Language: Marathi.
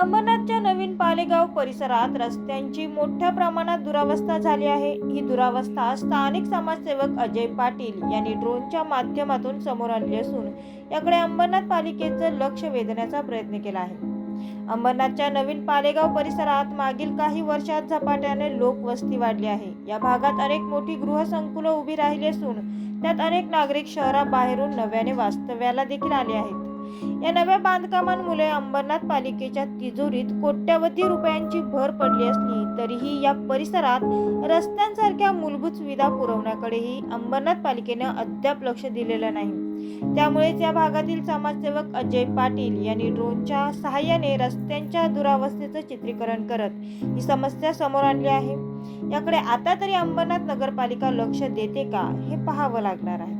अंबरनाथच्या नवीन पालेगाव परिसरात रस्त्यांची मोठ्या प्रमाणात दुरावस्था झाली आहे. ही दुरावस्था स्थानिक समाजसेवक अजय पाटील यांनी ड्रोनच्या माध्यमातून समोर आणली असून याकडे अंबरनाथ पालिकेचं लक्ष वेधण्याचा प्रयत्न केला आहे. अंबरनाथच्या नवीन पालेगाव परिसरात मागील काही वर्षात झपाट्याने लोकवस्ती वाढली आहे. या भागात अनेक मोठी गृहसंकुलं उभी राहिली असून त्यात अनेक नागरिक शहराबाहेरून नव्याने वास्तव्याला देखील आले आहेत. या नव्या बांधकामांमुळे अंबरनाथ पालिकेच्या तिजोरीत कोट्यवधी रुपयांची भर पडली असली तरीही या परिसरात रस्त्यांसारख्या मूलभूत सुविधा पुरवण्याकडेही अंबरनाथ पालिकेनं अद्याप लक्ष दिलेलं नाही. त्यामुळेच या भागातील समाजसेवक अजय पाटील यांनी ड्रोनच्या सहाय्याने रस्त्यांच्या दुरावस्थेचं चित्रीकरण करत ही समस्या समोर आणली आहे. याकडे आता तरी अंबरनाथ नगरपालिका लक्ष देते का हे पाहावं लागणार आहे.